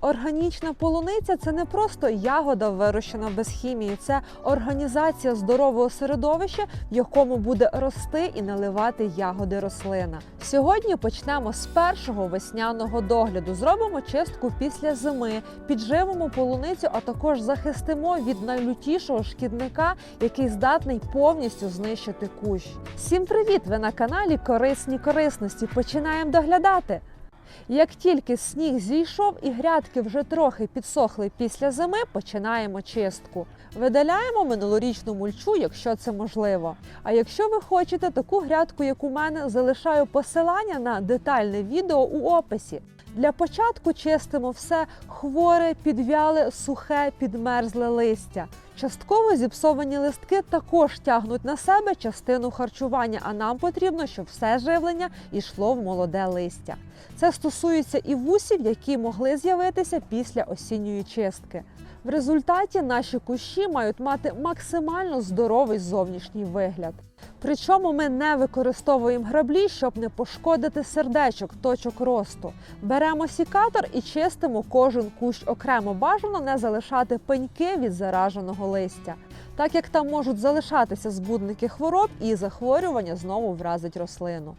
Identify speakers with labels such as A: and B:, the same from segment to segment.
A: Органічна полуниця це не просто ягода вирощена без хімії, це організація здорового середовища, в якому буде рости і наливати ягоди рослина. Сьогодні почнемо з першого весняного догляду. Зробимо чистку після зими, підживимо полуницю, а також захистимо від найлютішого шкідника, який здатний повністю знищити кущ. Всім привіт! Ви на каналі Корисні корисності. Починаємо доглядати. Як тільки сніг зійшов і грядки вже трохи підсохли після зими, починаємо чистку. Видаляємо минулорічну мульчу, якщо це можливо. А якщо ви хочете таку грядку, як у мене, залишаю посилання на детальне відео у описі. Для початку чистимо все хворе, підвяле, сухе, підмерзле листя. Частково зіпсовані листки також тягнуть на себе частину харчування, а нам потрібно, щоб все живлення йшло в молоде листя. Це стосується і вусів, які могли з'явитися після осінньої чистки. В результаті наші кущі мають мати максимально здоровий зовнішній вигляд. Причому ми не використовуємо граблі, щоб не пошкодити сердечок, точок росту. Беремо сікатор і чистимо кожен кущ окремо. Бажано не залишати пеньки від зараженого листя, так як там можуть залишатися збудники хвороб і захворювання знову вразить рослину.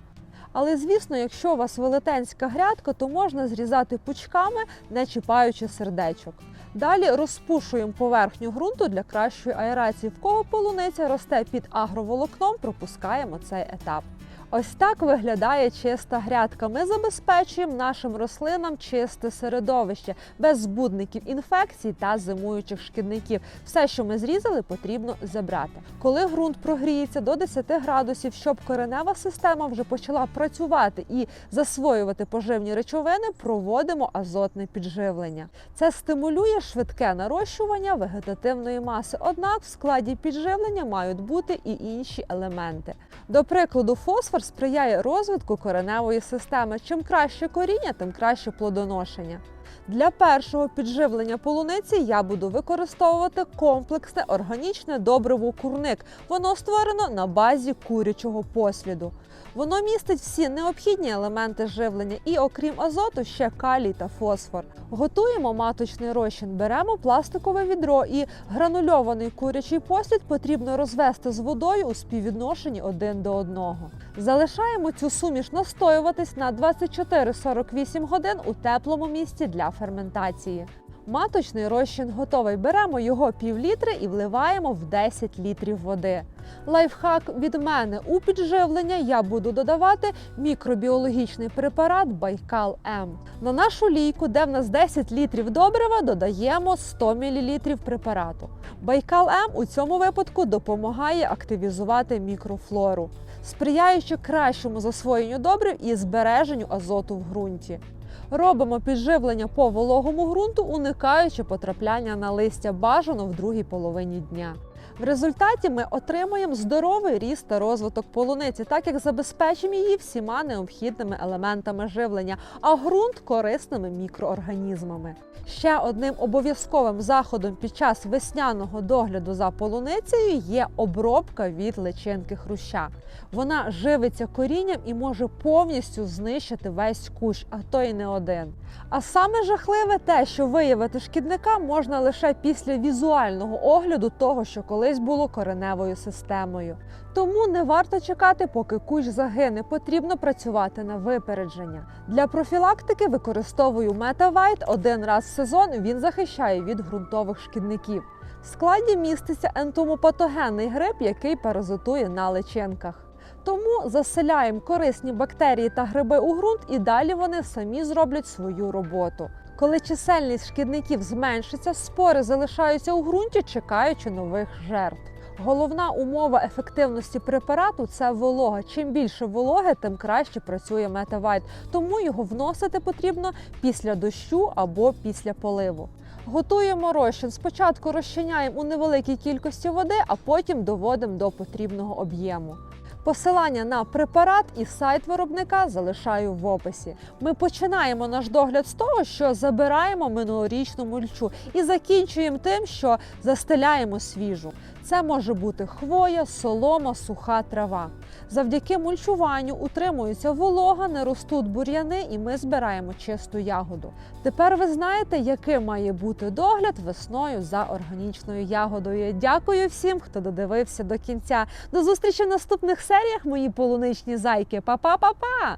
A: Але звісно, якщо у вас велетенська грядка, то можна зрізати пучками, не чіпаючи сердечок. Далі розпушуємо поверхню ґрунту для кращої аерації. В кого полуниця росте під агроволокном, пропускаємо цей етап. Ось так виглядає чиста грядка. Ми забезпечуємо нашим рослинам чисте середовище без збудників інфекцій та зимуючих шкідників. Все, що ми зрізали, потрібно забрати. Коли ґрунт прогріється до 10 градусів, щоб коренева система вже почала працювати і засвоювати поживні речовини, проводимо азотне підживлення. Це стимулює швидке нарощування вегетативної маси. Однак в складі підживлення мають бути і інші елементи. До прикладу, фосфор сприяє розвитку кореневої системи. Чим краще коріння, тим краще плодоношення. Для першого підживлення полуниці я буду використовувати комплексне органічне добриво курник. Воно створено на базі курячого посліду. Воно містить всі необхідні елементи живлення і, окрім азоту, ще калій та фосфор. Готуємо маточний розчин, беремо пластикове відро і гранульований курячий послід потрібно розвести з водою у співвідношенні один до одного. Залишаємо цю суміш настоюватись на 24-48 годин у теплому місці для ферментації. Маточний розчин готовий. Беремо його пів літри і вливаємо в 10 літрів води. Лайфхак від мене у підживлення я буду додавати мікробіологічний препарат Байкал М. На нашу лійку, де в нас 10 літрів добрива, додаємо 100 мл препарату. Байкал М у цьому випадку допомагає активізувати мікрофлору, сприяючи кращому засвоєнню добрив і збереженню азоту в ґрунті. Робимо підживлення по вологому ґрунту, уникаючи потрапляння на листя бажано в другій половині дня. В результаті ми отримуємо здоровий ріст та розвиток полуниці, так як забезпечимо її всіма необхідними елементами живлення, а ґрунт корисними мікроорганізмами. Ще одним обов'язковим заходом під час весняного догляду за полуницею є обробка від личинки хруща. Вона живиться корінням і може повністю знищити весь кущ, а то й не один. А саме жахливе те, що виявити шкідника можна лише після візуального огляду того, що колись було кореневою системою. Тому не варто чекати, поки кущ загине. Потрібно працювати на випередження. Для профілактики використовую метавайт один раз в сезон. Він захищає від ґрунтових шкідників. В складі міститься ентомопатогенний гриб, який паразитує на личинках. Тому заселяємо корисні бактерії та гриби у ґрунт, і далі вони самі зроблять свою роботу. Коли чисельність шкідників зменшиться, спори залишаються у ґрунті, чекаючи нових жертв. Головна умова ефективності препарату це волога. Чим більше вологи, тим краще працює метавайт. Тому його вносити потрібно після дощу або після поливу. Готуємо розчин. Спочатку розчиняємо у невеликій кількості води, а потім доводимо до потрібного об'єму. Посилання на препарат і сайт виробника залишаю в описі. Ми починаємо наш догляд з того, що забираємо минулорічну мульчу і закінчуємо тим, що застеляємо свіжу. Це може бути хвоя, солома, суха трава. Завдяки мульчуванню утримується волога, не ростуть бур'яни, і ми збираємо чисту ягоду. Тепер ви знаєте, яким має бути догляд весною за органічною ягодою. Дякую всім, хто додивився до кінця. До зустрічі в наступних серіях, мої полуничні зайки. Па-па-па-па!